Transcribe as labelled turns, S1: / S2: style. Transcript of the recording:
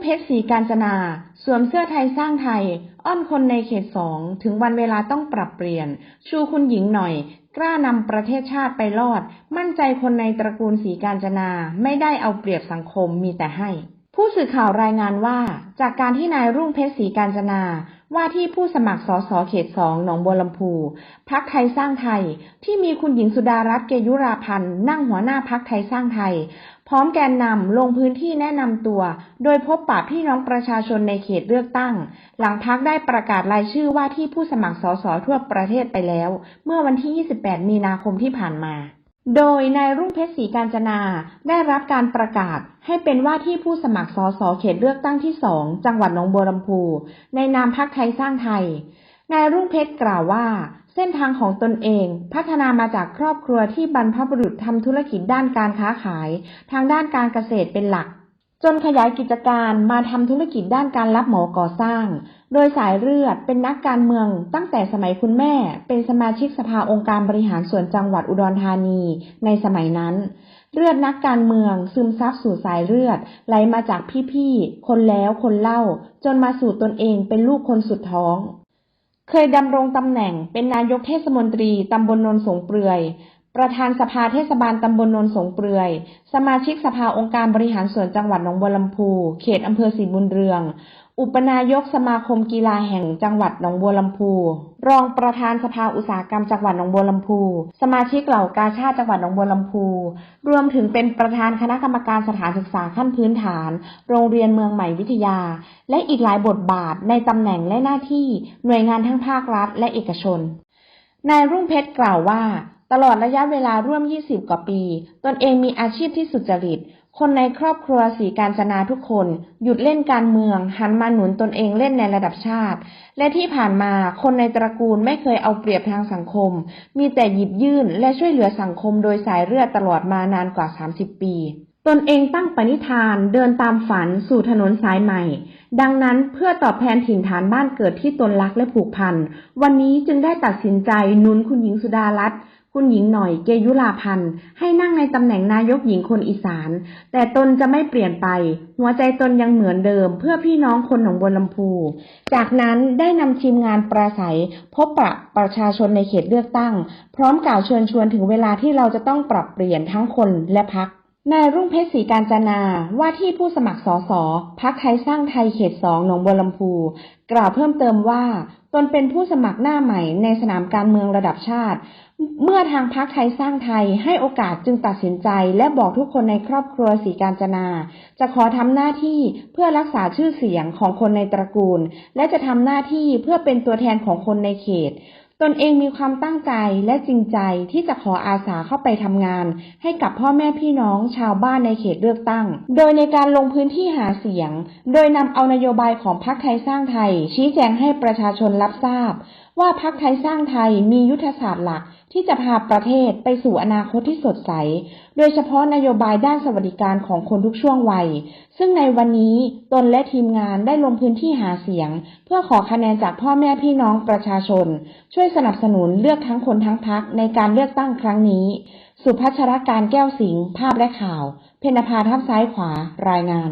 S1: เพชรศรีกาญจนา สวมเสื้อไทยสร้างไทย อ้อนคนในเขตสอง ถึงวันเวลาต้องปรับเปลี่ยน ชูคุณหญิงหน่อย กล้านำประเทศชาติไปรอด มั่นใจคนในตระกูลศรีกาญจนา ไม่ได้เอาเปรียบสังคมมีแต่ให้ ผู้สื่อข่าวรายงานว่า จากการที่นายรุ่งเพชรศรีกาญจนาว่าที่ผู้สมัครสสเขตสองหนองบัวลำพูพักไทยสร้างไทย ที่มีคุณหญิงสุดารัตน์เกยุราพันธ์นั่งหัวหน้าพักไทยสร้างไทย พร้อมแกนนำลงพื้นที่แนะนำตัว โดยพบปะพี่น้องประชาชนในเขตเลือกตั้ง หลังพักได้ประกาศรายชื่อว่าที่ผู้สมัครสสทั่วประเทศไปแล้ว เมื่อวันที่ 28 มีนาคมที่ผ่านมา โดยนายรุ่งเพชรศรีกาญจนาได้รับการประกาศให้เป็นว่าที่ผู้สมัครสสเขตเลือกตั้งที่สองจังหวัดหนองบัวลำพู ในนามพักไทยสร้างไทย นายรุ่งเพชรกล่าวว่า เส้นทางของตนเอง พัฒนามาจากครอบครัวที่บรรพบุรุษทำธุรกิจด้านการค้าขาย ทางด้านการเกษตรเป็นหลัก จนขยายกิจการมาทำธุรกิจด้านการรับเหมาก่อสร้าง โดยสายเลือดเป็นนักการเมือง ตั้งแต่สมัยคุณแม่ เป็นสมาชิกสภาองค์การบริหารส่วนจังหวัดอุดรธานีในสมัยนั้น เลือดนักการเมืองซึมซับสู่สายเลือดไหลมาจากพี่ๆคนแล้วคนเล่า จนมาสู่ตนเองเป็นลูกคนสุดท้อง เคยดำรงตำแหน่งเป็นนายกเทศมนตรีตำบลนนสงเปลือย ประธานสภาเทศบาลตำบลนนสงเปลือย สมาชิกสภาองค์การบริหารส่วนจังหวัดหนองบัวลำพู เขตอำเภอศรีบุญเรือง อุปนายกสมาคมกีฬาแห่งจังหวัดหนองบัวลำพู รองประธานสภาอุตสาหกรรมจังหวัดหนองบัวลำพู สมาชิกเหล่ากาชาติจังหวัดหนองบัวลำพู รวมถึงเป็นประธานคณะกรรมการสถานศึกษาขั้นพื้นฐาน โรงเรียนเมืองใหม่วิทยา และอีกหลายบทบาทในตำแหน่งและหน้าที่หน่วยงานทั้งภาครัฐ และเอกชน นายรุ่งเพชรกล่าวว่า ตลอดระยะเวลาร่วม 20 กว่าปี ตนเองมีอาชีพที่สุจริต คนในครอบครัวสีการจนาทุกคน หยุดเล่นการเมือง หันมาหนุนตนเองเล่นในระดับชาติ และที่ผ่านมาคนในตระกูลไม่เคยเอาเปรียบทางสังคม มีแต่หยิบยื่นและช่วยเหลือสังคมโดยสายเลือดตลอดมานานกว่า 30 ปี ตนเองตั้งปณิธานเดินตามฝันสู่ถนนสายใหม่ ดังนั้นเพื่อตอบแทนถิ่นฐานบ้านเกิดที่ตนรักและผูกพัน วันนี้จึงได้ตัดสินใจนุนคุณหญิงสุดารัตน์คุณหญิงหน่อยเกยุราพันธ์ให้นั่งในตำแหน่งนายกหญิงคนอีสาน แต่ตนจะไม่เปลี่ยนไป หัวใจตนยังเหมือนเดิม เพื่อพี่น้องคนหนองบัวลำพู จากนั้นได้นำทีมงานปราศัย พบปะประชาชนในเขตเลือกตั้ง พร้อมกล่าวเชิญชวนถึงเวลาที่เราจะต้องปรับเปลี่ยนทั้งคนและพัก นายรุ่งเพชรศรีการจนา ว่าที่ผู้สมัครสสพักไทยสร้างไทยเขตสองหนองบัวลำพู กล่าวเพิ่มเติมว่าตนเป็นผู้สมัครหน้าใหม่ในสนามการเมืองระดับชาติ เมื่อทางพักไทยสร้างไทยให้โอกาสจึงตัดสินใจ และบอกทุกคนในครอบครัวศรีการจนา จะขอทำหน้าที่เพื่อรักษาชื่อเสียงของคนในตระกูล และจะทำหน้าที่เพื่อเป็นตัวแทนของคนในเขต ตนเองมีความตั้งใจและจริงใจที่จะขออาสาเข้าไปทำงาน ให้กับพ่อแม่พี่น้องชาวบ้านในเขตเลือกตั้ง โดยในการลงพื้นที่หาเสียง โดยนำเอานโยบายของพรรคไทยสร้างไทย ชี้แจงให้ประชาชนรับทราบ ว่าพรรคไทยสร้างไทยมียุทธศาสตร์หลักที่จะพาประเทศไปสู่อนาคตที่สดใส โดยเฉพาะนโยบายด้านสวัสดิการของคนทุกช่วงวัย ซึ่งในวันนี้ตนและทีมงานได้ลงพื้นที่หาเสียง เพื่อขอคะแนนจากพ่อแม่พี่น้องประชาชน ช่วยสนับสนุนเลือกทั้งคนทั้งพักในการเลือกตั้งครั้งนี้ สุพัชรการแก้วสิงห์ภาพและข่าว เพนภาทับซ้ายขวารายงาน